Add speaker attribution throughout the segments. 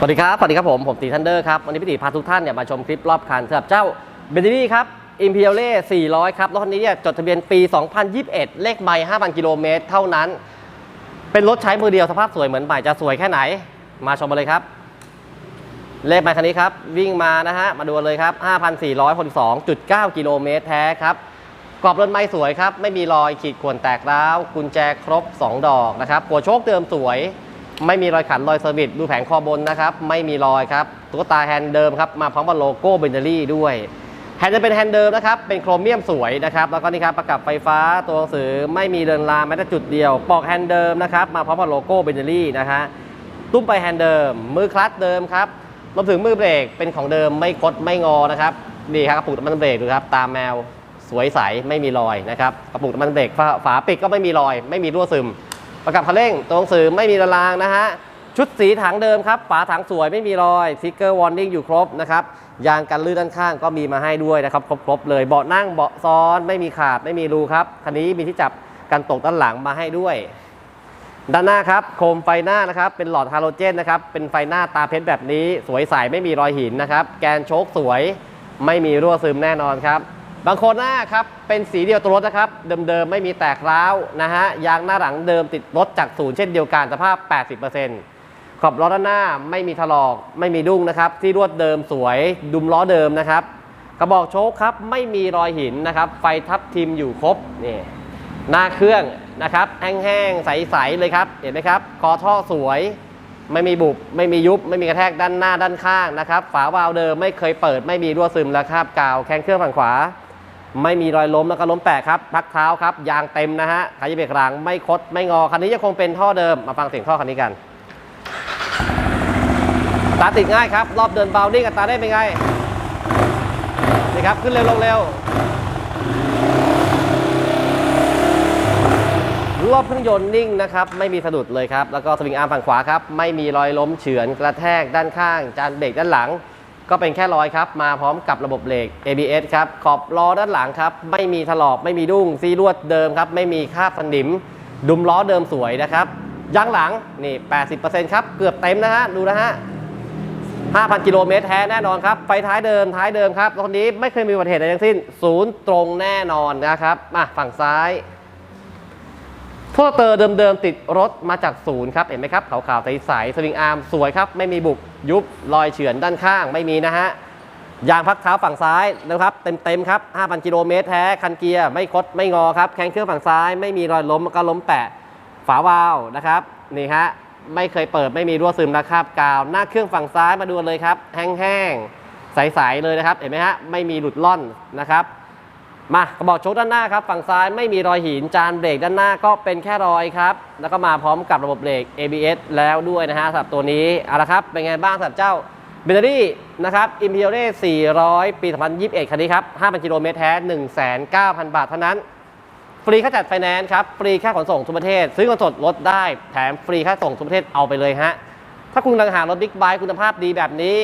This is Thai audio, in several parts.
Speaker 1: สวัสดีครับ สวัสดีครับผม ผมตีทันเดอร์ครับ วันนี้พี่ตีพาทุกท่านเนี่ยมาชมคลิปรอบคันสำหรับเจ้าเบน z ลี่ครับ i m p e r i a l 400 ครับ รถคันนี้เนี่ยจดทะเบียนปี 2021 เลขไมล์5,000 กิโลเมตรเท่านั้น เป็นรถใช้มือเดียวสภาพสวยเหมือนใหม่จะสวยแค่ไหน มาชมมาเลยครับ เลขไมล์คันนี้ครับ วิ่งมานะฮะ มาดูกันเลยครับ 5,462.9 กิโลเมตรแท้ครับกรอบรถไม่สวยครับ ไม่มีรอยขีดข่วนแตกร้าว กุญแจครบ 2 ดอกนะครับหัวโชคเดิมสวย ไม่มีรอยขันรอยเซอร์วิสดูแผงคอบนนะครับ ไม่มีรอยครับตุ๊กตาแฮนด์เดิมครับมาพร้อมกับโลโก้เบนเ a อรี่ด้วยแฮนด์จะเป็นแฮนด์เดิมนะครับ เป็นโครเมียมสวยนะครับ แล้วก็นี่ครับประกับไฟฟ้าตัวหนังสือไม่มีเดินลามแม้แต่จุดเดียวปลอกแฮนด์เดิมนะครับ มาพร้อมกับโลโก้เบนเ a อรี่นะฮะตุ้มไปแฮนด์เดิม มือคลัตช์เดิมครับรวมถึงมือเบรกเป็นของเดิมไม่คดไม่งอนะครับนี่ครับกระปุกน้ำมันเบรกดูครับตามแมวสวยใสไม่มีรอยนะครับกระปุกน้ำมันเบรกฝาฝาปิดก็ไม่มีรอย ไม่มีรั่วซึม ประกับคันเร่งตัวหนังสื่อไม่มีระรางนะฮะชุดสีถังเดิมครับฝาถังสวยไม่มีรอยสติ๊กเกอร์วอร์นิ่งอยู่ครบนะครับยางกันลื่นด้านข้างก็มีมาให้ด้วยนะครับครบๆเลยเบาะนั่งเบาะซ้อนไม่มีขาดไม่มีรูครับคันนี้มีที่จับกันตกด้านหลังมาให้ด้วย ด้านหน้าครับโคมไฟหน้านะครับเป็นหลอดฮาโลเจนนะครับเป็นไฟหน้าตาเพชรแบบนี้ สวยใสไม่มีรอยหินนะครับแกนโชคสวยไม่มีรั่วซึมแน่นอนครับ บางโคนหน้าครับเป็นสีเดียวตัวรถนะครับเดิมๆไม่มีแตกร้าวนะฮะยางหน้าหลังเดิมติดรถจากศูนย์เช่นเดียวกันสภาพ 80%ขอบล้อด้านหน้าไม่มีถลอกไม่มีดุ้งนะครับที่รวดเดิมสวยดุมล้อเดิมนะครับกระบอกโชคครับไม่มีรอยหินนะครับไฟทับทิมอยู่ครบนี่หน้าเครื่องนะครับแห้งๆใสๆเลยครับเห็นไหมครับคอท่อสวยไม่มีบุบไม่มียุบ ไม่มีกระแทกด้านหน้าด้านข้างนะครับ ฝาวาล์วเดิมไม่เคยเปิดไม่มีรั่วซึมแล้วครับกาว แข้งเครื่องฝั่งขวา ไม่มีรอยล้มแล้วก็ล้มแตกครับพักเท้าครับ ยางเต็มนะฮะขายเบรกหลังไม่คดไม่งอ คันนี้ยังคงเป็นท่อเดิม มาฟังเสียงท่อคันนี้กัน ตาติดง่ายครับ รอบเดินเบานิ่งกับตาได้เป็นไง นี่ครับ ขึ้นเร็วลงเร็ว รอบเครื่องยนต์นิ่งนะครับ ไม่มีสะดุดเลยครับ แล้วก็สวิงอาร์มฝั่งขวาครับ ไม่มีรอยล้มเฉือนกระแทกด้านข้าง จานเบรกด้านหลัง ก็เป็นแค่รอยครับ มาพร้อมกับระบบเบรก ABS ครับ ขอบล้อด้านหลังครับ ไม่มีถลอก ไม่มีดุ้ง ซีลวดเดิมครับ ไม่มีคราบสนิม ดุมล้อเดิมสวยนะครับยางหลังนี่ 80%ครับ เกือบเต็มนะฮะ ดูนะฮะ 5,000 กิโลเมตรแท้แน่นอนครับ ไฟท้ายเดิม ท้ายเดิมครับรถคันนี้ไม่เคยมีอุบัติเหตุใดทั้งสิ้น ศูนย์ตรงแน่นอนนะครับ มาฝั่งซ้าย พวกเตอร์เดิมๆติดรถมาจากศูนย์ครับ เห็นไหมครับขาวๆใสๆสวิงอาร์มสวยครับ ไม่มีบุบยุบรอยเฉือนด้านข้างไม่มีนะฮะยางพักเท้าฝั่งซ้ายนะครับเต็มๆครับ 5,000 กิโลเมตรแท้ คันเกียร์ไม่คดไม่งอครับ แข้งเครื่องฝั่งซ้าย ไม่มีรอยล้มก็ล้มแปะ ฝาวาล์วนะครับนี่ฮะไม่เคยเปิดไม่มีรั่วซึมนะครับกาวหน้าเครื่องฝั่งซ้ายมาดูเลยครับ แห้งๆใสๆเลยนะครับ เห็นไหมฮะไม่มีหลุดล่อนนะครับ มากระบอกโชคด้านหน้าครับ ฝั่งซ้ายไม่มีรอยหินจานเบรกด้านหน้าก็เป็นแค่รอยครับ แล้วก็มาพร้อมกับระบบเบรก ABS แล้วด้วยนะฮะสำหรับตัวนี้เอาละครับ เป็นไงบ้างสำหรับเจ้าเบตเตอรี่นะครับ i m p e r i a l 400 ปี 2021 คันนี้ครับ 5,000 กิโลเมตรแท้ 19,000 บาทเท่านั้น ฟรีค่าจัดไฟแนนซ์ครับ ฟรีค่าขนส่งทุกประเทศ ซื้อเงินสดลดได้ แถมฟรีค่าส่งทุกประเทศเอาไปเลยฮะ ถ้าคุณกำลังหารถบิ๊กไบค์คุณภาพดีแบบนี้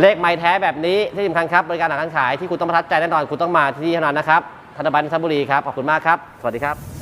Speaker 1: เลขไม้แท้แบบนี้ที่สำคัญครับบริการหลังการขายที่คุณต้องประทับใจแน่นอนคุณต้องมาที่นี่เท่านั้นนะครับธนบัตรนนทบุรีครับขอบคุณมากครับ สวัสดีครับ